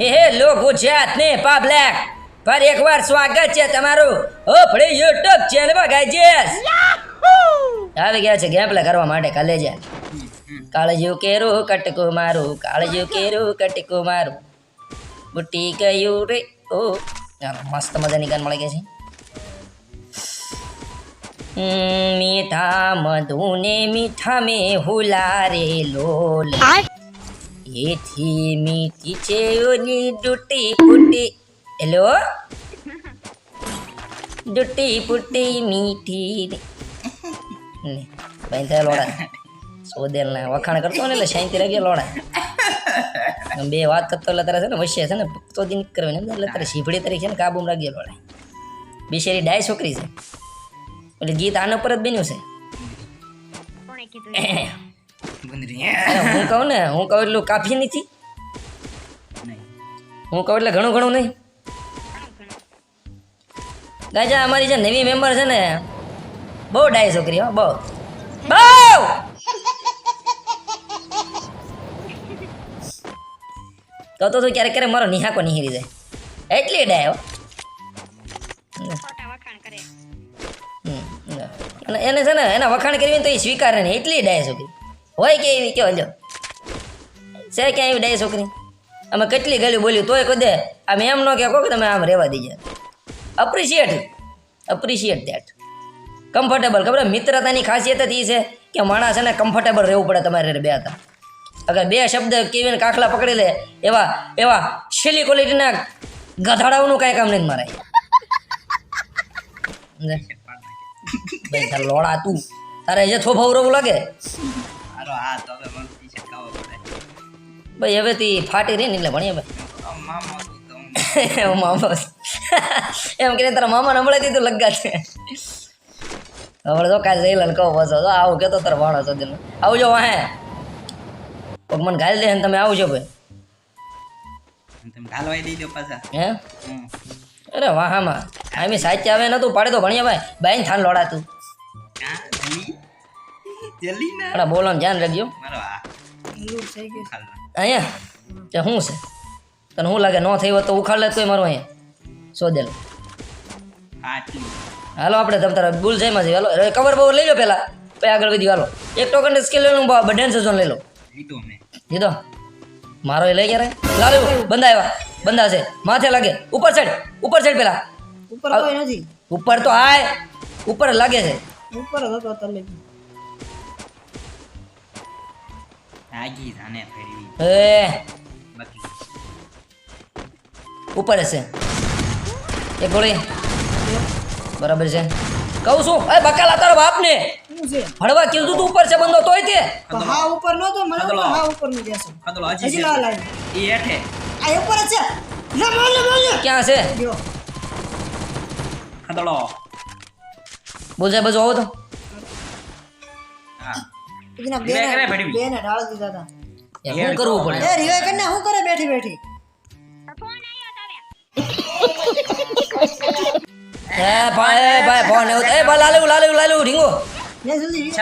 હે હેલો ગુજરાત ને પાબ્લેક ફરી એકવાર સ્વાગત છે તમારું આપણી યુટ્યુબ ચેનલમાં ગાઈજેસ આવી ગયા છે ગેમ કરવા માટે કાલે જ કેરું કટકું મારું કાળજ્યું કેરું કટકું મારું. બુટી ગયું રે. ઓ મસ્ત મજાની ગાન મળી ગયા છે? મીઠા મધુને મીઠા મે હુલા રે લોલ એથી મીઠી છે ઓની ડૂટી ફૂટી. હેલો ડૂટી ફૂટી મીઠી ભાઈ થાય લોડા. સોદેલ ને વખાણ કરતો ને એટલે શાંતિ રહી લોડા. બે વાત કરતો એટલે તારે છે ને વશ્ય છે ને તો દિન કરવાની એમ એટલે તારે શીભડી તરીકે છે ને કાબુમ રાખી લોડા. બિશેરી ડાય છોકરી છે. એટલે ગીત આના પર જ બન્યું છે. હું. કહું ને હું કહું એટલું કાફી નથી? હું કહું એટલે ઘણું ઘણું નહીં? ગાજા અમારી જે નવી મેમ્બર છે ને બહુ ડાય છોકરી હો બહુ. બહુ! તો તો તું ક્યારેક ક્યારેક મારો નિહાકો નિહરી જાય. એટલી ડાય હો. અને એને છે ને એના વખાણ કરીને તો એ સ્વીકારે નહીં. એટલી ડાય છોકરી. હોય કે એવી કેવો જો છે ક્યાં એવી ડાય છોકરી? અમે કેટલી ગળી બોલ્યું તોય કદે? આમ એમ ન કે કહો કે તમે આમ રહેવા દીજે. અપ્રિશિએટ અપ્રિશિએટ દેટ કમ્ફર્ટેબલ ખબર મિત્રતાની ખાસિયત જ એ છે કે માણસ એને કમ્ફર્ટેબલ રહેવું પડે તમારે બે હતા અગર બે શબ્દ કેવીને કાખલા પકડી લે એવા એવા છેલ્લી ક્વોલિટીના ગધાડાઓનું કાંઈ કામ નહીં મારે. ભાઈ તાર લોડા તું. તારે જે થોભા ઉરવું લાગે? હારો હા તો હવે મને ટી-શર્ટ ખાવો પડે. ભાઈ હવે તી ફાટી રહી ને એટલે ભણીએ ભાઈ. મામો તો હું. મામો એમ કે તારા મામાને હમણાં દીધું લગ્ગા છે. હવે તો કાલે જઈ લઈને કહો બસ જો આવું કેતો તારો ભાણો દિન આવજો વાહે. પગ મન ઘાલી દે ને તમે આવજો ભાઈ. તમે ગાલવાઈ દીધો પાછા. હે? અરે વાહામાં આમી. સાચે આવે નતું પાડે તો ભણ્યા ભાઈ. બાઈને થાન લોડા તું જલ્દી ના પણ બોલો ધ્યાન રાખજો. મારો અહીંયા? તે શું છે? તને શું લાગે ન થયું હોત તો ઉખાડ લે તોય મારું અહીંયા. શોધેલ. હાલો આપણે તમ તારા બુલ જઈમાં જઈએ. હાલો કવર બવર લઈ લો પહેલા પછી આગળ વધી હાલો. એક ટોકન સ્કેલ લઈ લો બધાને સજોન લઈ લો. લીધો મારો એ લઈ ગયા લાલ બંદા આવ્યા. બંદા છે. માથે લાગે. ઉપર સાઈડ ઉપર સાઈડ પેલા. ઉપર કોઈ નથી. ઉપર તો આય ઉપર લાગે છે. ઉપર હતો તલે આગી જાને ફેરવી. એ બાકી. ઉપર હશે. છે એક ગોળી. બરાબર છે. કહું છું એ બકાલા તારા બાપને. શું છે? હળવા કીધું તું ઉપર છે બંધો તોય તે. હા ઉપર નો મને તો ખતરો. હા ઉપરનું જશે હજી હજી છે. એ હેઠે. આ ઉપર છે. લે બોલ બોલ ક્યાં છે? જો. ખતલો બોલજાય બાજુ આવો તો. હા. એના ઢાળ દીધા હતા શું કરવું પડે? એ રિવાય કરીને શું કરે બેઠી બેઠી? એ ભાઈ ભાઈ ફોન એવું એ ભાઈ લાલુ લાલુ લાલુ રિવાય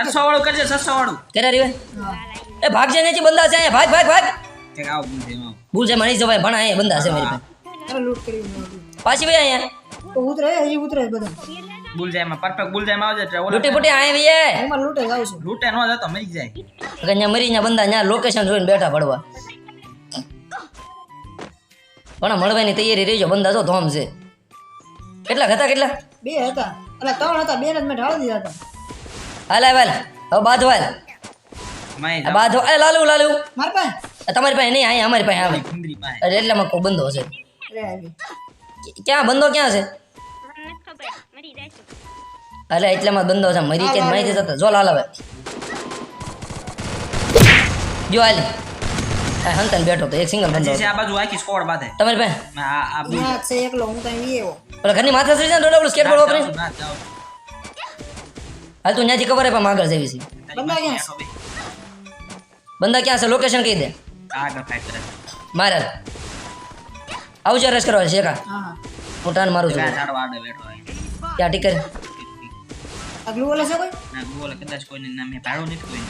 છસો વાળું કરજે છસો વાળું. એ નીચે બંદા છે અહીંયા. ભાગ ભાગ ભાગ. ભૂલ છે મારી ભાઈ ભણા અહીંયા બંદા છે મારી પાસે. અરે લૂટ કરી મેં પાછી ભાઈ અહીંયા. ઉતરે હજી ઉતરે બધા. બુલ જાય પરફેક્ટ બુલ જાય આવજે એટલે લૂટી ફૂટી અહીંયા ભાઈ એમાં લૂટે જાવ છું. લૂટે નો જતો મરી જાય. અગર ન્યા મરી ન્યા બંદા ન્યા લોકેશન જોઈને બેઠા પડવા. પણ મળવાની તૈયારી રહેજો બંદા તો ધોમ છે. કેટલા હતા કેટલા? બે હતા. એટલે ત્રણ હતા બે ને જ મેં ઢાળ દીધા હતા. હાલ હાલ હાલ. હવે બાંધવાલ માય આ બાંધો એ લાલુ લાલુ. માર પાસે? તમારી પાસે નહીં અહીંયા અમારી પાસે આવે. એટલે એટલામાં કોઈ બંધો હશે. આવી. ક્યાં બંધો ક્યાં છે? અરે એટલામાં બંધો છે મરી કે માહિતી થતો જો લાલ હવે જો હાલી આ હંતન બેઠો તો એક સિંગલ બંધો હજી હતો. છે આ બાજુ આખી સ્કોડ બાંધે તમારી પાસે આ આ બી અહીંયા છે એકલો હું ત્યાં એવો પેલા ઘરની માથે સરી જાય ને ડબલ સ્કેટબોર્ડ વાપરી ના જાઓ હાલ તું ત્યાંથી ખબર પણ આગળ જવી છે બંદા ક્યાં છે? બંદા ક્યાં છે લોકેશન કહી દે આગળ ફાઈટ કરે મારે આવજો રસ કરવા છે કા હા હા હું ટાન મારું છું ત્યાં ઝાડવા આડે બેઠો ત્યાં ટીકર આગલું ઓલે છે કોઈ? ના બોલે કદાચ કોઈને ના મે ભાડું નથી કોઈ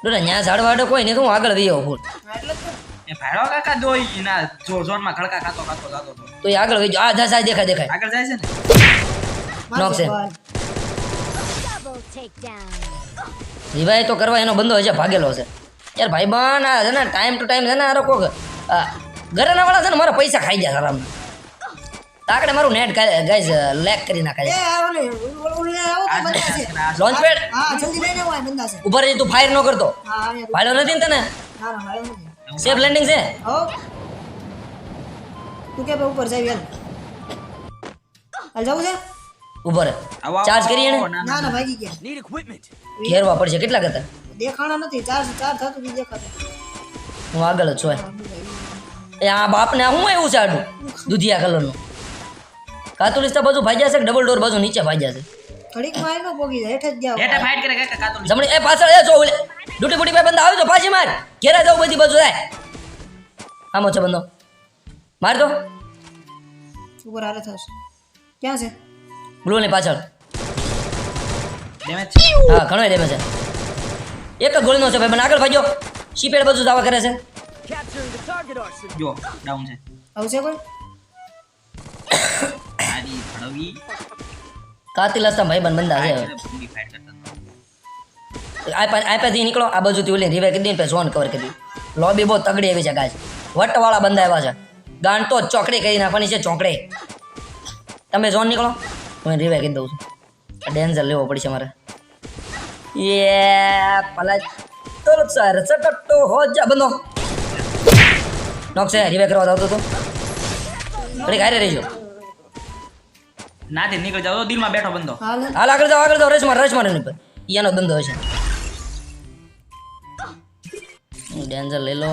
ડોરા ન્યા ઝાડ વાડો કોઈ ને તો હું આગળ દઈ ફૂલ એટલે એ ભાડો કાકા દોઈ ના જો ઝોનમાં ખડકા ખાતો ખાતો જાતો તો એ આગળ વહી આ જા સાહેબ દેખાય દેખાય. આગળ જાય છે ને? નોક છે. બાલ. રિવાય તો કરવા એનો બંદો હશે ભાગેલો હશે યાર ભાઈ બન આ છે ને ટાઈમ ટુ ટાઈમ છે ને આરો કોક ઘરેના ઘરના વાળા છે ને મારા પૈસા ખાઈ જાય આરામ તાકડે મારું નેટ ગાઈઝ લેક કરી નાખે લોન્ચ પેડ ઉપર તું ફાયર ન કરતો. ફાયડો નથી ને તને? સેફ લેન્ડિંગ છે? તું કે ઉપર જાય યાર હાલ જવું છે? ઉપર ચાર્જ કરી એને ના? ના ભાગી ગયા. નીડ ઇક્વિપમેન્ટ ઘેરવા પડશે કેટલા કરતા? દેખાણા નથી ચાર્જ ચાર્જ થતું બી દેખાતું. હું આગળ જ છું એ આ બાપને શું એવું ચાડું દુધિયા કલરનું કાતુલિસ્તા બાજુ ભાજ્યા છે ડબલ ડોર બાજુ નીચે ભાઈ છે? થોડીકમાં એનો પોગી જાય હેઠ જ હેઠે ગયા ફાઇટ કરે કાકા કાતુલ જમણી એ પાછળ એ જો ઓલે ડૂટી બુટી ભાઈ બંદા આવી તો પાછી માર. ઘેરા જાવ બધી બાજુ જાય આમો છે બંદો માર દો. ઉપર આરે થશે. ક્યાં છે? બ્લુ ની પાછળ. ડેમેજ હા ઘણો ડેમેજ છે. એક ગોળીનો છે ભાઈ મને આગળ ભાગ્યો. શીપેડ બાજુ દાવા કરે છે. જો ડાઉન છે. આવશે કોઈ? આડી કાતિલ કાતિલાસ્તા ભાઈ બંધ બંધા છે આઈ ફાઇટ નીકળો. આ બાજુથી ઓલી રિવે કરી દઈને પછી ઝોન કવર કરી લોબી બહુ તગડી આવી છે ગાજ વટવાળા બંધા આવ્યા છે. ગાંડ તો ચોકડી કરી નાખવાની છે ચોકડી. તમે ઝોન નીકળો. હું રિવે કરી દઉં છું. ડેન્ઝર લેવો પડશે મારે. યે પલા તરત સર સટટો હો જા બંધો નોક છે રિવે કરવા આવતો તો. ઘડી ઘરે રહીજો. નાથી નીકળી જાવ દિલમાં બેઠો બંધો. હાલ. આગળ જાવ આગળ જાવ રેસ માર રેસ માર એની પર ઈયાનો ધંધો હશે ડેન્ઝર લઈ લો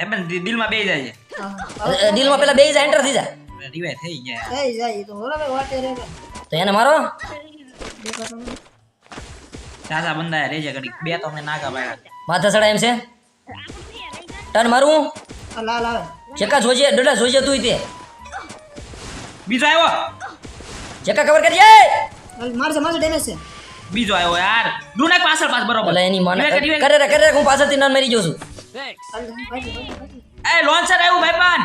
એ પણ દિલમાં બેહી જાય છે. દિલમાં પેલા બેહી જાય એન્ટર થઈ જાય. રિવાય થઈ ગયા. થઈ જાય તો બરાબર વાટે રે તો એને મારો. સાદા. સાસા બંધા ઘડી બે તો મે નાગા પાડ્યા. માથા સડા એમ છે? ટર્ન મારું. આ લાલ આવે ચેકા જોજે ડડા જોજે તું તે. બીજો આવ્યો. ચેકા કવર કરજે મારશે મારશે ડેમેજ છે. બીજો આવ્યો યાર. ડુનાક પાછળ પાછ બરોબર. એટલે એની મને કર, કરે રે કરે રે હું પાછળથી નાન મરી જઉં છું. એ લોન્ચર આવ્યું ભાઈ પાન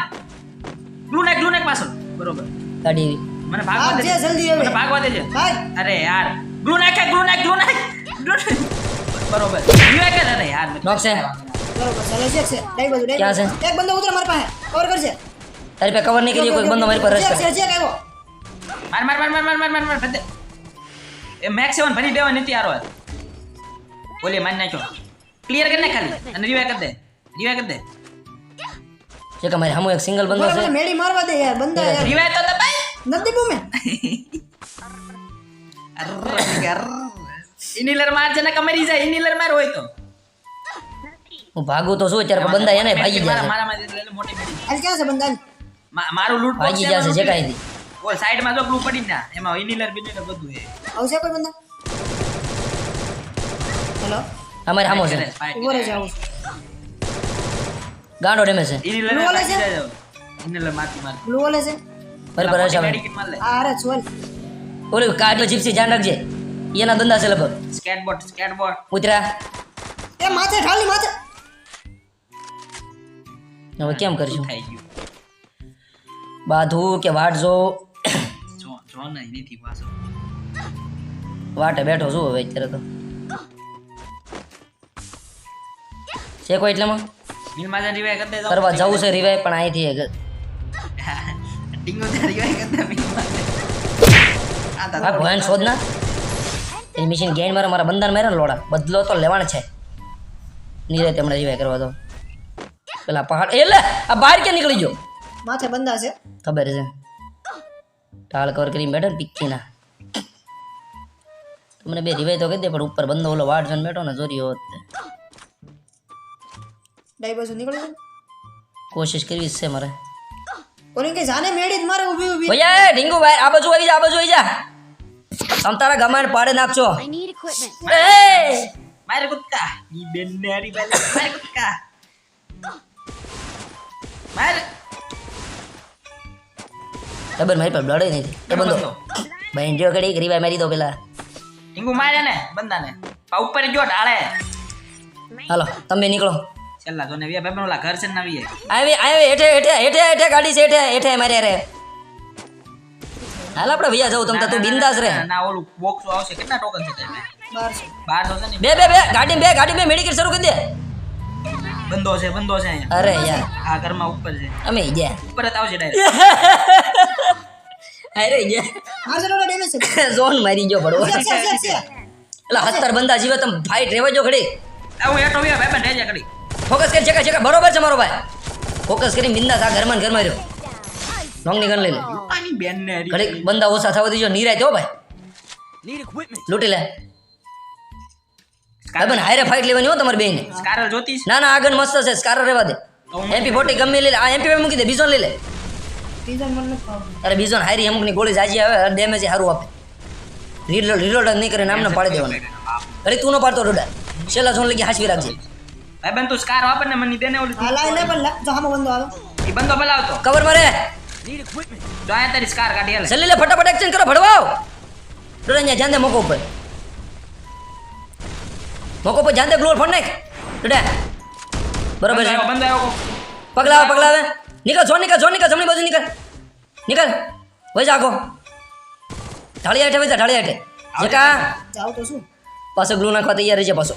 ડુનાક ડુનાક પાછળ. બરોબર. ગાડી મને ભાગવા ભાગ દે જલ્દી હવે. મને ભાગવા દેજે. અરે યાર. હે ગ્લુનાક ગ્લુનાક બરોબર. કર અરે યાર નોક છે. બરોબર ચાલે ચેક છે. ડાઈ બાજુ ડાઈ ક્યાં બાજુ. એક બંદો ઉતરે મારી પાસે. કવર કરશે તારી પાસે કવર નહીં કરી કોઈ બંદો મારી પર રસ છે આવ્યો. માર માર માર માર માર માર માર બધે એ મેક્સ 7 ભરી દેવા નથી આરો બોલે માર નાખ્યો. ક્લિયર કરી નાખ ખાલી અને રીવાય કરી દે. રીવાય કરી દે. છે કે મારે હમો એક સિંગલ બંદો છે? મેડી મારવા દે યાર બંદા યાર. રીવાય તો દબાઈ નથી બૂમે. અરે અર ઇનીલર માર છે કમરી જાય ઇનીલર માર હોય તો. હું ભાગું તો શું અત્યારે બંદા એને ભાગી જાય મારા મારા મોટી અલ ક્યાં છે બંદા મારું લૂટ ભાગી જશે જે કાઈ થી ઓલ સાઈડમાં જો બ્લુ પડી ના એમાં ઇનિલર બિનિલર બધું હે આવશે કોઈ બંદા? હેલો અમારે હામો છે. ઊભો રહે જાવ ગાંડો ડેમેજ છે. ઇનિલર વાળા છે? ઇનિલર મારતી માર બ્લુ ઓલે છે? માર. લે. આ અરે છોલ ઓલી કાઢ્યો જીપ્સી જાન રાખજે. એના ધંધા છે લગભગ. સ્કેટબોર્ડ સ્કેટબોર્ડ ઉતરા. એ માથે ઠાલી માથે. હવે કેમ કરશું? બાધુ કે વાટજો જો જો નહીં નથી પાછો. વાટે બેઠો છું હવે અત્યારે તો. છે કોઈ એટલામાં? બિલ માજા રિવાય કરતે જાવ કરવા જવું છે રિવાય પણ અહીંથી એક ડિંગો તે રિવાય કરી બિલ માજા આ ભયન શોધ ના? એ મિશન ગેન મારા મારા બંદર મારે લોડા. બદલો તો લેવાનો છે. નીરે તેમણે રિવાય કરવા દો. પેલા પહાડ એટલે આ બહાર ક્યાં નીકળી ગયો? માથે બંદા છે. ખબર છે. ટાળ કવર કરી બેઠો ને પિક્કીના મને બે રિવાય તો કહી દે પણ ઉપર બંધો ઓલો વાટ જોઈને બેઠો ને ચોરી હોત ડાઈ બાજુ નીકળો. કોશિશ કરવી છે મારે. ઓલી કે જાને મેડી જ મારે ઊભી ઊભી. ભૈયા એ ઢીંગુ ભાઈ આ બાજુ આવી જા આ બાજુ આવી જા. આમ તારા ગમાણ પાડે નાખજો. એ! મારે કુત્તા ઈ બેન ને હરી બાલે મારે કુત્તા મારે ખબર મારી પર બ્લડ નહીં. એ બંધો. ભાઈ જો ઘડી ગરીબા મારી દો પેલા. ટીંગુ મારે ને બંદાને પા ઉપર જો ઢાળે. હાલો તમે નીકળો. છેલ્લા જોને વે ભાઈ ઓલા ઘર છે ને નવી આવી આવી હેઠે હેઠે હેઠે હેઠે ગાડી છે હેઠે હેઠે મારે રે. હાલ આપણે ભૈયા જવું તમ તાર તું બિંદાસ રે. ના ઓલું બોક્સ આવશે. કેટલા ટોકન છે બારસો બારસો ને. બે બે બે ગાડી બે ગાડી બે મેડિકલ શરૂ કરી દે. બંધો છે બંધો છે અરે યાર. આ ઘરમાં ઉપર છે. અમે ગયા. ઉપર જ આવશે ડાયરેક્ટ અરે ગયા મારસો ડેમેજ છે. ઝોન મારી ગયો ભડવો એટલે હત્તર બંદા જીવે તમે ફાઈટ રેવા જો ખડી. હું એટો ભાઈ બંધ રેજા કરી. ફોકસ કરી ચેકા ચેકા. બરોબર છે મારો ભાઈ. ફોકસ કરી મિંદા આ ઘરમાં ને ઘરમાં રહ્યો. લોંગની ગન લઈ લે. આની બેન ને ઘડીક બંદા ઓછા થવા દીજો નીરાય તો ભાઈ. લૂંટી લે. કાબન હાયરે હારે ફાઈટ લેવાની હો તમારે બેન સ્કારલ જોતી ના ના આગળ મસ્ત છે સ્કાર રહેવા દે. એમપી ફોર્ટી ગમે લઈ લે. આ એમપી મૂકી દે બીજો લઈ લે. અરે બીજો હારી અમુકની ગોળી જાજી આવે ડેમેજ સારું આપે. રીલોડ રીલોડ જ નહીં કરે નામને પાડી દેવાનું. અરે તું ન પાડતો ડોડા. છેલ્લા જોન લગી હાચવી રાખજે. ભાઈ બંધ તું સ્કાર વાપર ને મને દેને ઓલી હાલા ને પણ લા- જો હામો બંધો આવે એ બંધો બોલાવતો. કવર મારે. જો આયા તારી સ્કાર કાઢી હાલે. લે ફટાફટ એક્શન કરો ભડવાઓ. ડોડા અહીંયા જાન દે મોકો ઉપર. મોકો ઉપર જાન દે ગ્લોર ફોડ નાખ. ડોડા. બરોબર બંધ છે. બંધ આવ્યો. પગલા આવે પગલા આવે. નીકળ છો નીકળ છો નીકળ જમણી બાજુ નીકળ. નીકળ. વહી જાગો ઢાળી હેઠે વહી જા ઢાળી હેઠે જેકા જાવ તો શું? પાછો ગ્લુ નાખવા તૈયાર છે પાછો.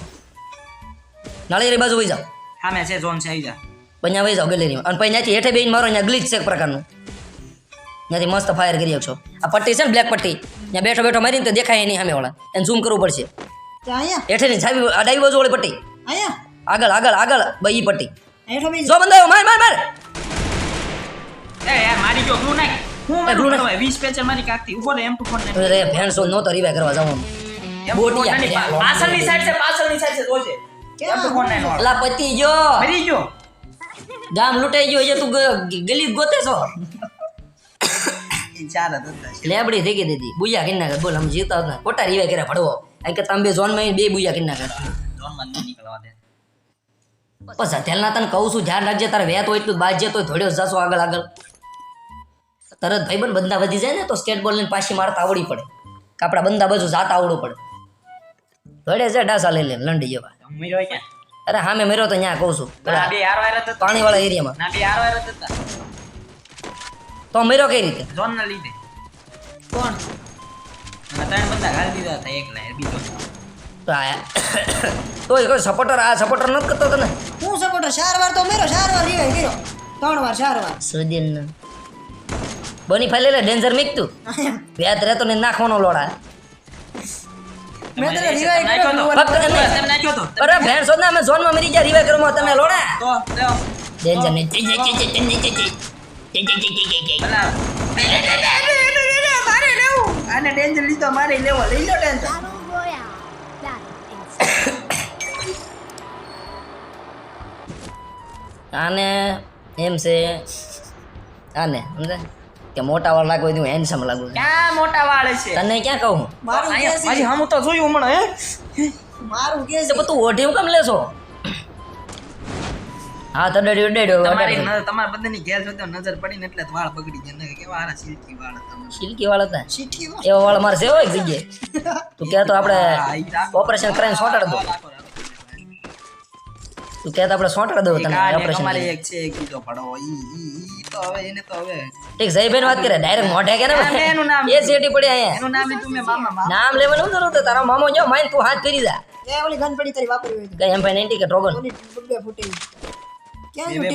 નાળિયેરી બાજુ વહી જાઓ સામે છે ઝોન છે આવી જા. પછી વઈ જાઓ ગેલેરીમાં. અને પછી ત્યાંથી હેઠે બેન મારો અહીંયા ગ્લિચ છે એક પ્રકારનું. ત્યાંથી મસ્ત ફાયર કરી શકશો આ પટ્ટી છે ને બ્લેક પટ્ટી. ત્યાં બેઠો બેઠો મારીને તો દેખાય નહીં સામે વાળા એને ઝૂમ કરવું પડશે. હેઠે ની આ ડાબી બાજુ વાળી પટ્ટી. આગળ આગળ આગળ. ભાઈ પટ્ટી. હેઠો જો બંધાયો માર માર માર. એ યાર મારી જો ગ્લુ નાખ હું મારું glue 20 પેચર મારી કાકતી ઊભો રે એમ ટુ ફોન નાખ અરે ભેણસો નહોતો રિવાય કરવા જવાનું બોટિયા બોટિયા પાછળની સાઈડ છે પાછળની સાઈડ છે જોજે એમ ટુ ફોન નાખ અલા પતિ જો મરી ગયો. ગામ લૂંટાઈ ગયો છે તું ગલી ગોતે છો? એ ચાર જ હતા. લેબડી થઈ ગઈ દીધી. બુયા કરી નાખે બોલ આમ જીવતા હતા. ખોટા રિવાય કર્યા ભડવો. આ કે તમે ઝોનમાં બે બુયા કરી નાખે પછી સધેલના તને કહું છું ધ્યાન રાખજે તારે વેત હોય એટલું બાજ્ય તો ધોડ્યો જશો આગળ આગળ. તરત ભાઈ બંધ બંદા વધી જાય ને તો સ્ટેટ બોલ લઈને પાછી મારતા આવડી પડે. કે આપણા બંદા બાજુ જાત આવડવું પડે. ધોડે છે ડાસા લઈ લે લંડી જેવા. અરે હા મેં મેરો તો ત્યાં કહું છું. પાણી પાણીવાળા એરિયામાં. તો મેરો કઈ રીતે? ઝોન ના લીધે. કોણ? ત્રણ બંદા ઘાલી દીધા હતા એક લાય બીજો તો આ કોઈ સપોર્ટર આ સપોર્ટર નથી કરતો તને? હું સપોર્ટર ચાર વાર તો મેરો ચાર વાર રિવાઈ કર્યો. ત્રણ વાર ચાર વાર. સુદીન બની ફાઈ લે ડેન્જર મીક તું વ્યાજ રહેતો ને નાખવાનો લોડા. અરે ભેણ સોદના અમે ઝોનમાં મરી ગયા રિવાય કરવા તમે લોડા. ડેન્જર ને ચી ચી ચી ચી ચી ચી ચી. ચી ચી ચી ચી ચી ચી. ભલા. મારે લેવું. આને ડેન્જર લીધો મારે લેવો. લઈ લો ડેન્જર Battle Royale. Battle આને એમ છે આને સમજે કે મોટા વાળ લાગુ હોય તો હું હેન્ડસમ લાગુ ક્યાં મોટા વાળ છે? તને ક્યાં કહું? મારું મારી હમું તો જોયું હમણાં હે? મારું કે છે. તું ઓઢી કેમ લેશો? હા તો ડેડ્યો તમારી તમારા બધાની ઘેર જોતો નજર પડી ને એટલે વાળ બગડી ગયા. નકર કેવા હારા સિલ્કી વાળ હતા. સિલ્કી વાળ હતા? ચીઠી વાળ? એવા વાળ મારે છે હો એક જગ્યાએ. તું કહેતો આપણે. ઓપરેશન કરીને સોંટાડ દો રાખો, રાખો. તું આપણે સોંટાડ દો એક તને આ ને ઓપરેશન એક છે એક બીજો પડો. ઈ તો હવે એને તો હવે. ઠીક જયભાઈ વાત કરે ડાયરેક્ટ મોઢે કે ના, એનું નામ. એ સેટી પડી અહીંયા. એનું નામ તું મે મામા નામ લેવાનું જરૂર તો તારો મામો જો માઈન તું હાથ કરી જા. એ ઓલી ગન પડી તારી વાપરી હોય તો. કઈ એમ ભાઈ નાઇન્ટી કે ડ્રોગન? ઓલી બબ્બે ફૂટી ક્યાં બે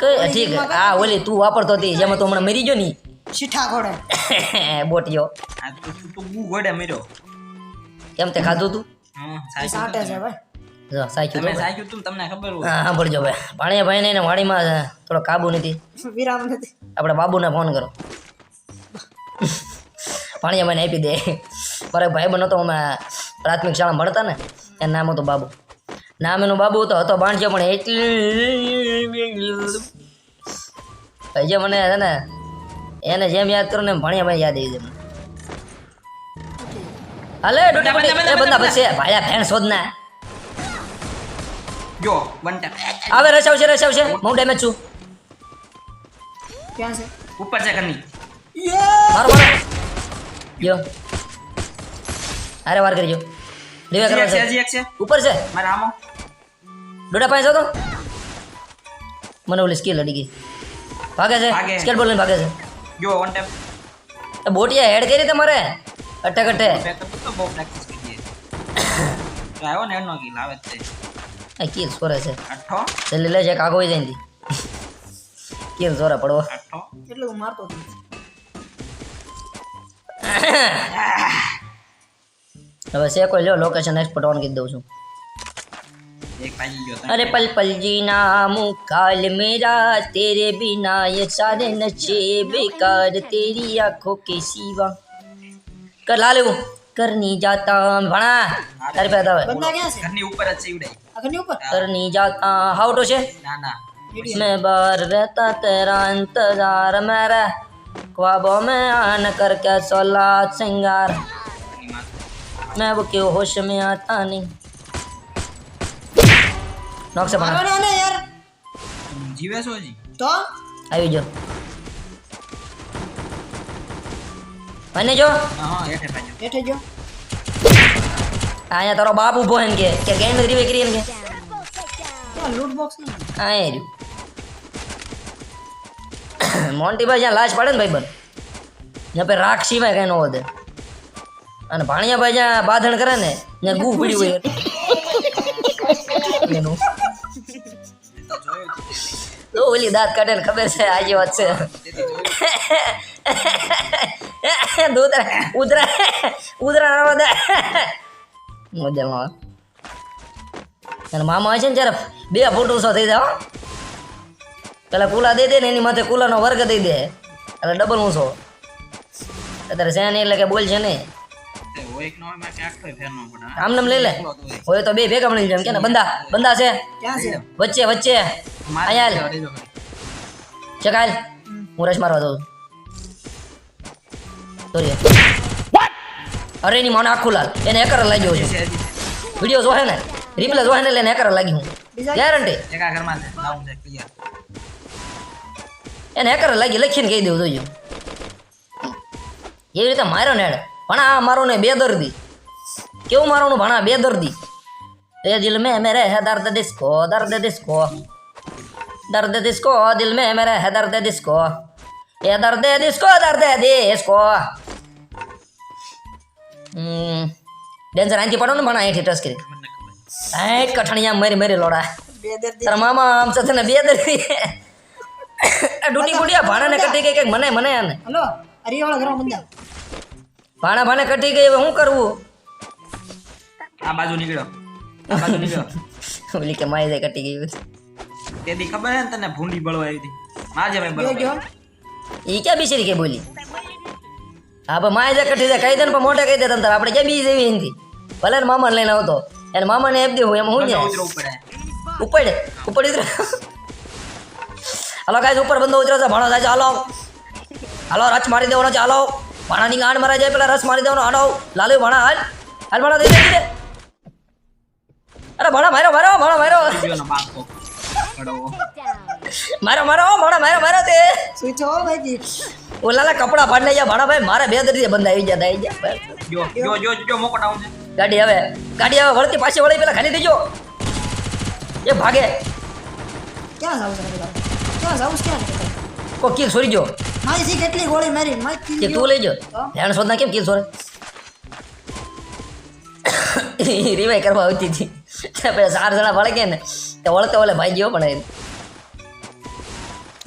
કઈ ઠીક આ ઓલી તું વાપરતો હતી જેમાં તું હમણાં મરી ગયો ની? શીઠા ઘોડે. બોટિયો. આ તું તું- તું ગુ મર્યો. કેમ તે ખાધું તું? હા સાટે છે ભાઈ. જો સાચું તમે સાચું તું તમને ખબર હોય. હા સાંભળજો ભાઈ ભાણિયા ભાઈ ને વાડીમાં થોડો કાબુ નથી. વિરામ નથી. આપણે બાબુને ફોન કરો. ભાણિયા ભાઈને આપી દે. મારે ભાઈ બનો તો અમે પ્રાથમિક શાળા ભણતા ને એનું નામ હતું બાબુ. નામ એનું બાબુ તો હતો ભાણજો પણ એટલી જે મને છે ને એને જેમ યાદ કરું ને એમ ભાણિયા ભાઈ યાદ આવી જાય મને. હાલે ડોટા બંદા, બંદા. ભાયા ભેણ શોધના. જો વંટા આવે રસાવશે રસાવશે હું ડેમેજ છું ક્યાં છે ઉપર છે ઘરની મારો મારો યો અરે વાર કરજો રિવે હજી કરવા એક છે છે હજી એક છે ઉપર છે મારા આમો ડોડા પાસે તો મને ઓલી સ્કિલ અડી ગઈ ભાગે છે ભાગે. સ્કેટ બોલ લઈને ભાગે છે જો વન ટેપ એ બોટિયા હેડ કરી તમારે અટે કટે બેકઅપ તો બહુ પ્રેક્ટિસ કરીએ તો આવ્યો ને એનો કિલ આવે જ તે આ કિલ સોરે છે છેલ્લે લે એક આગો જઈને કિલ સોરે પડવો એટલે હું મારતો હતો હવે છે કોઈ લ્યો લોકેશન એક્સપર્ટ ઓન કરી દઉં છું अरे पल पल जीना मुकाल मेरा तेरे बिना ये सारे नशे बेकार तेरी आंखों के सिवा कर ला ले करनी जाता भणा तारे पैदा हुआ बंदा क्या से करनी ऊपर अच्छी उड़ाई अगने नहीं जाता। हाउ टो मैं बार रहता तेरा इंतज़ार। मेरा ख्वाबों में आन करके सौलाद सिंगार? मैं वो क्यों होश में आता नहीं? नॉक से मारो ना यार। जी वैसे हो जी तो? आई जो। मैंने जो? हाँ ये ठेपा जो। ये ठेपा जो। અહીંયા તારો બાપ ઊભો એમ કે કે ગેમ રીવે કરી એમ કે લૂટ બોક્સ એ રહ્યું મોન્ટી ભાઈ જ્યાં લાશ પાડે ને ભાઈ બન જ્યાં પછી રાખ સિવાય કઈ ન વધે અને ભાણિયા ભાઈ જ્યાં બાંધણ કરે ને ત્યાં ગુ પડી હોય એનું તો ઓલી દાંત કાઢે ને ખબર છે આજે વાત છે ઉતરા ઉતરા ઉતરા મજામાં. અને મામા હોય છે ને ત્યારે બે ફૂટ ઊંચો થઈ જાય પેલા કુલા દઈ દે ને એની માથે કુલાનો વર્ગ દઈ દે. એટલે ડબલ ઊંચો અત્યારે છે નહીં એટલે કે બોલ છે ન? આમ નામ લઈ લે. હોય તો બે ભેગા મળી જાય એમ કે ને. બંદા બંદા છે. વચ્ચે વચ્ચે. અહીંયા હાલ. રેજો કરી. છે કાલ હું રસ મારવા દઉં સોરી. અરે એની મને આખું લાલ. એને એકર લાગ્યો છે. વીડિયો જોહે ને? રિપ્લે જોહે ને એને એકર લાગી હું. ગેરંટી એને એકર લાગી લખીને કહી દેવું જોઈએ એવી રીતે માર્યો ને ભણા આ મારો ને બે દર્દી કેવું મારવાનું? ભણા બે દર્દી એ દિલ મેં મેરે હે દર્દ દિસ્કો દર્દ દિસ્કો. દર્દ દિસ્કો દિલ મેં મેરે હે દર્દ દિસ્કો. એ દર્દ દિસ્કો દર્દ દિસ્કો. ડેન્જર આંથી પડો ને પણ અહીંથી ટચ કરી. સાઠ કઠણિયા મરી મરી લોડા. તારા મામા આમ છે ને બે દર્દી ડૂટી ગુડિયા ભાણાને કટી ગઈ કંઈક મને મને આને. હલો હરિયાવાળા ઘરમાં બંધા ભાણા ભાણે કટી ગઈ હવે શું કરવું? આ બાજુ નીકળો. આ બાજુ નીકળો. ઓલી કે માય જાય કટી ગઈ તે દી ખબર હે ને તને ભૂંડી બળવા આવી હતી? માજે જો બળવા ઈ કે બિચારી કે બોલી? હા પણ માય જાય કટી જાય કહી દે ને પણ મોટે કહી દે તમ તાર. આપણે ક્યાં બી જેવી હિન્દી. ભલે ને મામાને લઈને આવતો. એને મામાને એમ દેવું એમ હું ઉતરવું ઉપડે. ઉપડી ઉતરે. હાલો કાંઈ ઉપર બંધો ઉતરે છે ભાણો થાય હાલો. હાલો રસ મારી દેવાનો છે હાલો. ભાણાની ગાંઠ મારા જાય પેલા રસ મારી દેવાનો હાલો. લાલુ ભાણા હાલ. હાલ ભાણા દઈ દે દે. અરે ભાણા માર્યો માર્યો ભાણા માર્યો. કડવો મારો મારો ભાણા માર્યો માર્યો તે. સ્વિચ હો ભાઈ ઓલાલા કપડા ફાડી ગયા ભાણા ભાઈ મારે બે દરી બંધ આવી ગયા આવી ગયા. જો જો જો જો મોકો ડાઉન ગાડી હવે ગાડી હવે વળતી પાછી વળી પેલા ખાલી દેજો એ ભાગે. ક્યાં જાવ છે ક્યાં જાવ છે? ક્યાં કો કિલ સોરી જો મારી સી કેટલી ગોળી મારી? મારી કે તું લઈ જો ધ્યાન શોધના કેમ કિલ સોરે રિવાઈ કરવા આવતી હતી. પેલા ચાર જણા વળગે ને. તો વળતે ઓલે ભાઈ ગયો પણ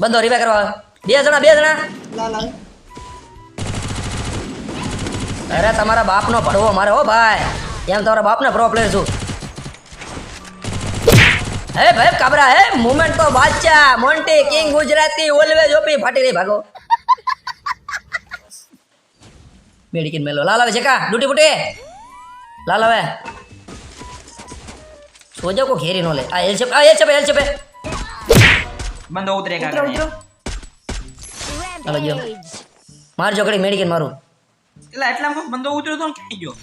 બંધો રિવાઈ કરવા. બે જણા બે જણા. અરે તમારા બાપનો ભરવો મારે હો ભાઈ. એમ તમારા બાપને પ્રો પ્લેયર છું. હે ભાઈ કાબરા હે? મુમેન્ટ તો Badshah Monty king Gujarati always OP ફાટી રહી ભાગો. મેડિકિન મેલો. લાલ આવે છે કા? ડૂટી ફૂટી લાલ આવે? સોજો को घेरी નો ले आ एल છે आ एल છે एल બંદો ઉતરે એકા ઉતરો ઉતરો. હાલો જો. Rampage. મારજો કડી मारो મારું. એટલા માં બંદો ઉતર્યો તો કઈ ગયો?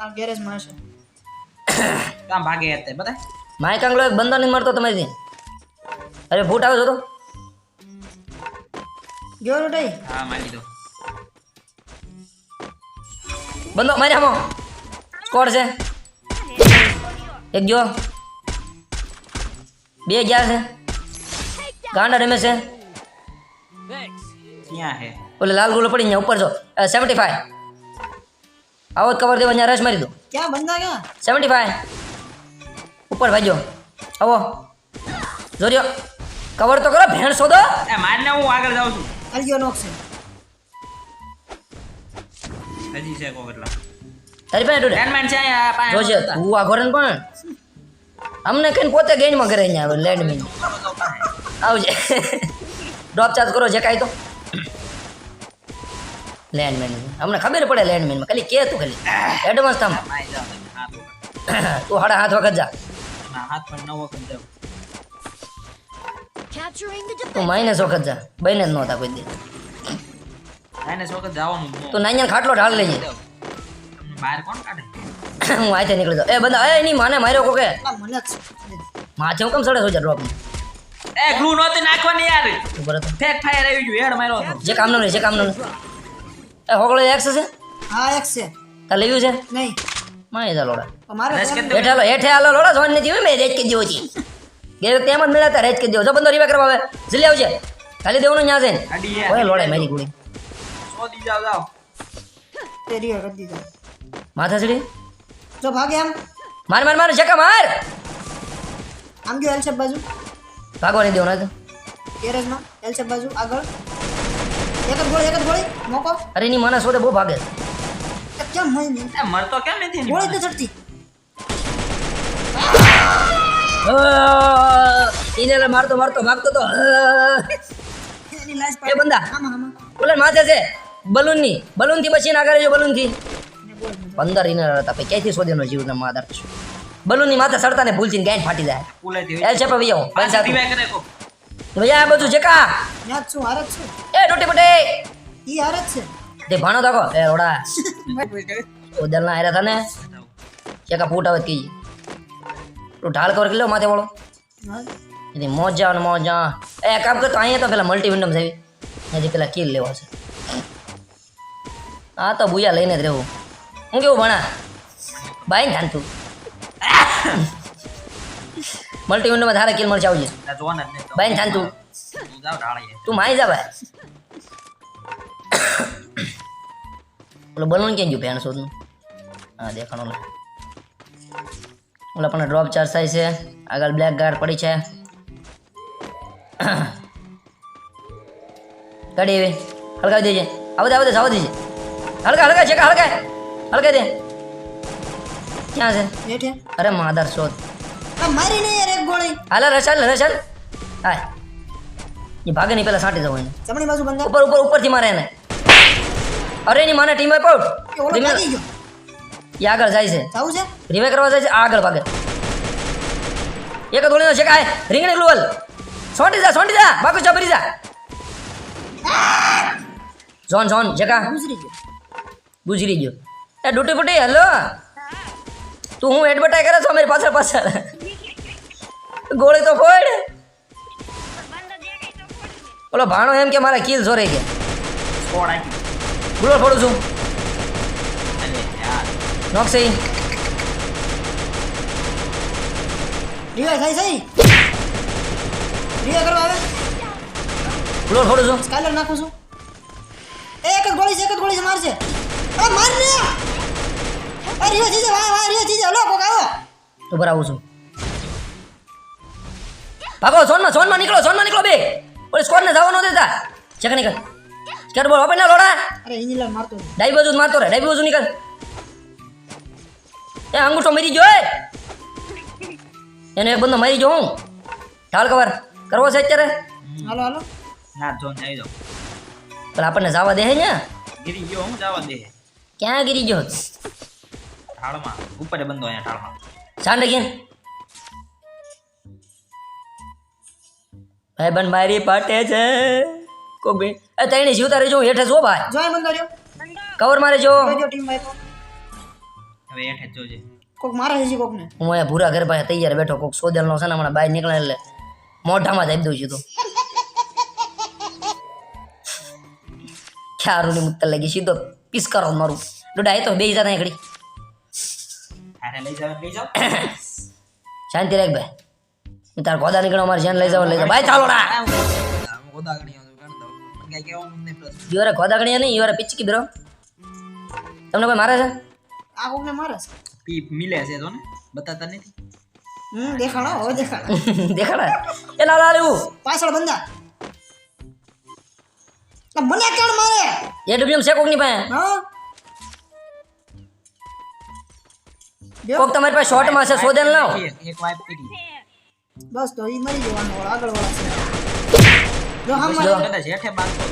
આ ગેરેજમાં છે કામ ભાગે હતે બતા માય કાંગલો એક બંદો નહીં મળતો તમારી અરે ફૂટ આવો છો તો. ગયો રોટાઈ હા મારી લીધો બંદો મારી આમો. સ્કોડ છે? એક જો. બે ગયા છે. ગાંડા રમે છે. ક્યાં હે? ઓલે લાલ ગુલો પડી ગયા ઉપર જો. સેવન્ટી ફાઈવ આવો કવર દેવા ત્યાં રસ મારી દો. ક્યાં બંદા સેવન્ટી ફાઈવ ઉપર ભાઈજો આવો. જોરિયો. કવર તો કરો ભેણ સોદો એ મારને હું આગળ જાઉં છું. અલગીઓ નોક છે હજી છે કોક એટલા તારી પાસે ડોડે? લેન્ડમાઇન છે અહીંયા પાસે જોજે તું આ ઘોરણ પણ અમને કઈ પોતે ગેમમાં કરે અહીંયા આવે લેન્ડમેન આવજે. ડ્રોપ ચાર્જ કરો જે કાંઈ તો. લેન્ડમેન અમને ખબર પડે લેન્ડમેનમાં ખાલી કે તું ખાલી. એડવાન્સ તમે. તું સાડા હાથ વખત જા. હાથ પણ નવ વખત જાવ તું માઇનસ વખત જા. બહેને જ નહોતા કોઈ દે માઇનસ વખત જવાનું તું નાઈયા ખાટલો ઢાળ લઈ તમને બહાર કોણ કાઢે? હું આજે નીકળી જાઉં. એ બધા એ એની માને માર્યો કોકે? મને માથે હું કેમ સડે છો ડ્રોપ એ ગ્લુ નોતી નાખવાની યાર. હતો ફેક ફાયર આવી ગયું હેડ માર્યો. હતો જે કામનો નહીં જે કામનો નહીં. એ હોગળો એક્સ છે? હા એક છે. તા લેવું છે? નહીં. માય જા લોડા. મારે હેઠે આલો હેઠે હાલો લોડા જોન નથી હોય મેં રેજ કે દેવો છે. ગે વખતે એમ જ મળ્યા હતા રેજ કે દેવો જો બંદો રીવે કરવા આવે. જલ્દી આવજે. ખાલી દેવાનું ન્યા છે. ગાડી ઓય લોડાય મારી ગોળી. દી જાવ જાવ તેરી કરી દીધો. માથા ચડી જો ભાગે આમ. માર માર માર જકા માર! આમ ગયો એલ છે બાજુ. ભાગવા નહીં દેવાનો હતો ગેરેજમાં એલ છે બાજુ આગળ. એક જ ગોળી એક જ ગોળી મોકો. અરે એની મને સોદે બહુ ભાગે. કેમ મળી નહીં? એ મરતો કેમ નથી ગોળી તો ચડતી. ઇનેલે મારતો મારતો ભાગતો તો. એ બંદા. આમાં માથે છે. બલૂનની બલૂનથી પછી આગળ જો બલૂનથી પંદર ઇનર હતા પછી ક્યાંથી શોધેનો જીવ ને માદર બલૂનની માથે સડતા ને ભૂલથી ગાંઠ ફાટી જાય. એલ છે પણ ભાઈ revive ભૈયા આ બધું જેકા યાદ છું હારે છું એ ડોટી બટે ઈ હારે છે. તે ભાણો દાખો. એ ઓડા ઓદલ ના આયરા થાને જેકા ફૂટ આવે કી તું ઢાલ કવર કિલો માથે વાળો. એની મોજા ને મોજા. એ કામ કરતો અહીંયા તો પેલા મલ્ટી વિન્ડમ છે હજી પેલા કિલ લેવા છે. આ તો બુયા લઈને જ રહેવું. હું કેવું ભણા? ભાઈ ને તું મલ્ટી વિન્ડોમાં ધારે કિલ મળશે આવજે ભાઈ જ ને તું તું માઈ જા ભાઈ ઓલો બલૂન કેમ ગયું ભેણ શોધનું? હા દેખાણો લે. ઓલા પણ ડ્રોપ ચાર્જ થાય છે. આગળ બ્લેક ગાર્ડ પડી છે. ગાડી એવી. હલકાવી દેજે. આવો દે આવું દે જવા દેજે હલકા હલકા છે હલકા. હલકા દે? ક્યાં છે? અરે માદર શોધ. મારી નહીં યાર એક ગોળી. હાલ રસાલ રસાલ હાય. એ ભાગે નહીં પેલા સાંટી જવું એને. જમણી બાજુ બંધ ઉપર ઉપર ઉપરથી મારે એને. અરે એની માને ટીમ આઉટ એ આગળ જાય છે. જાવું છે? રિવે કરવા જાય છે આગળ ભાગે. એક ગોળીનો છે કાય રીંગણી ગ્લુવલ સોંટી જા સોંટી જા. બાકુ ચબરી જા. જોન જોન જગા ગુજરી ગયો. ગુજરી ગયો. એ ડૂટી બુટી હેલો? તું હું એડવર્ટાઈ કરે છો મારી પાછળ પાછળ? ગોળી તો ફોડ. ઓલો ભાણો એમ કે મારા કિલ જોરે કે. ગ્લુવલ ફોડું છું. અરે યાર. નોકસી. રિવાય થાય સહી રિવાય કરવા આવે. ગ્લુવલ ફોડું છું. સ્કાઈલર નાખું છું. એ એક જ ગોળી છે એક જ ગોળી છે મારશે અરે માર ને અરે રિયો જીજે વાહ વાહ રિયો જીજે. લો કોક આવો. છું. ભાગો સોનમાં સોનમાં નીકળો સોનમાં નીકળો બે. ઓલી સ્કોર જવા ન દેતા. ચક નીકળ. સ્કેટ બોલ ઓપન ના લોડા. અરે મારતો. બાજુ મારતો રે ડાબી બાજુ નીકળ. એ અંગૂઠો મરી ગયો એ. એને એક બંદો મરી ગયો હું. ઢાલ કવર કરવો છે અત્યારે? હાલો હાલો. ના જોન આવી જાઓ પણ આપણને જવા દે હે ને? ગીરી ગયો હું જવા દે. ક્યાં ગીરી ગયો? ઢાળમાં. ઉપર બંધો અહીંયા ઢાળમાં. સાંડ ક્યાં ભાઈ બન મારી પાટે છે. કોક બે એ તઈને જીવતા રહેજો હું હેઠે જો ભાઈ. જોય બંધો રહ્યો કવર મારે જો. ટીમ ભાઈ હવે હેઠે જોજે. કોક મારે છે કોક ને હું અહીંયા ભૂરા ઘર પાસે તૈયાર બેઠો કોક સોદેલનો છે ને હમણાં બહાર નીકળે એટલે મોઢામાં જ આપી દઉં છું તો. ખ્યારુની મુત્તર લાગી સીધો. પીસ કરો મારું. ડોડા એ તો બે જતા ઘડી હારે લઈ જાવ લઈ જાવ શાંતિ રાખ ભાઈ. તાર ગોદા નીકળો અમારે જેન લઈ જાવ લઈ જાવ. ભાઈ ચાલો ના યોરે ગોદા ગોદાગણી આવું ગણ દઉં. મને કાંઈ કહેવાનું નહીં યુવારે પિચકી બ્રો તમને કોઈ મારે છે? આ કોકને મારે છે? પી મિલે છે તો ને બતાતા નથી. હમ દેખાડો હો દેખાડો. દેખાડો. એ લાલ લાલ એવું પાછળ બંદા મને કેમ મારે? એ ડબ્લ્યુએમ છે કોકની પાસે. હા? લ્યો. કોક તમારી પાસે શોર્ટમાં છે શોધેલ લાવ. એક એક વાઇપ કરી બસ તો ઈ મરી જવાનો વાળો આગળ વાળા છે. જો હા જો. મારે કદાચ હેઠે બાંધતો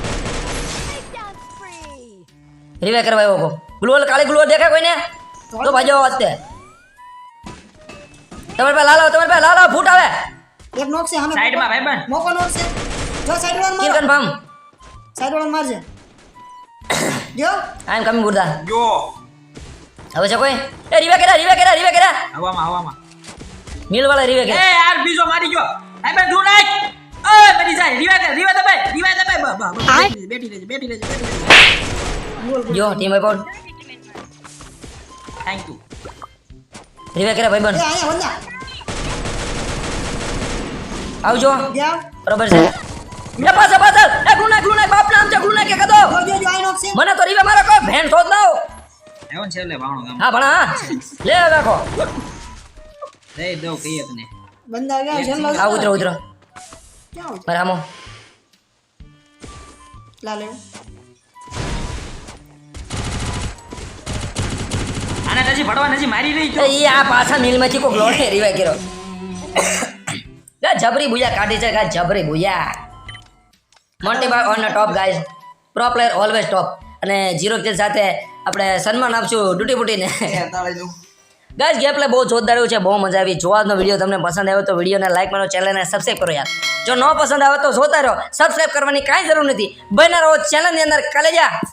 Down spree. રિવે કરવા આવ્યો કો ગ્લુઅલ કાળી ગ્લુઅલ દેખાય કોઈને? તો ભાજો અત્યારે તમારી પાસે લાલ આવે તમારી પાસે લાલ આવે ફૂટ આવે. એક નોક છે સામે સાઈડમાં ભાઈબંધ મોકો નોક છે. જો સાઈડ વાળા કિલ મારો. કન્ફર્મ સાઈડ વાળા મારજે જો આઈ એમ કમિંગ બુરદા જો હવે છે કોઈ એ રિવે કર્યા રિવે કર્યા રિવે કર્યા હવામાં હવામાં મિલ વાળા રિવે એ કર્યા યાર બીજો મારી ગયો ભાઈબંધ તું નાખ ઓય મરી જાય રીવા કર રીવા દબાય રીવા દબાય બા બા બા. બેઠી રહેજે બેઠી રહેજે બેઠી રહેજે જો ટીમ આઈપોડ થેન્ક યુ રિવે કર્યા ભાઈ એ બન અહીંયા બંદા આવજો ગયા બરોબર છે એ પાછળ પાછળ એ ગુના ગુના બાપ નામ છે ગુના કે કદો? છે મને તો રીવે મારો કોઈ ભેણ થોત ના એવન છે લે ભાણો ગામ. હા ભણા લે રાખો. દઈ દો કહીએ તને. બંદા ગયા છેલ્લો આ ઉતરો ઉતરો. ક્યાં મારા આમો લાલે આને તો ભડવા નથી મારી રહી એ છો આ પાછા મિલમાંથી કોક લોટે રિવે કર્યો ગા જબરી બુયા કાઢી છે ગા જબરી booyah. Monty by on top guys pro player always top અને જીરો કિલ સાથે આપણે સન્માન આપશું ડ્યુટી બુટીને ગાઈઝ ગેમ પ્લે બહુ જોરદાર છે, બહુ મજા આવી. જોવાનો વીડિયો તમને પસંદ આવ્યો તો વિડીયોને લાઈક કરો ચેનલને સબસ્ક્રાઈબ કરો યાર. જો ન પસંદ આવે તો જોતા રહો. સબસ્ક્રાઈબ કરવાની કાંઈ જરૂર નથી. બને રહો ચેનલની અંદર. કાલે જા.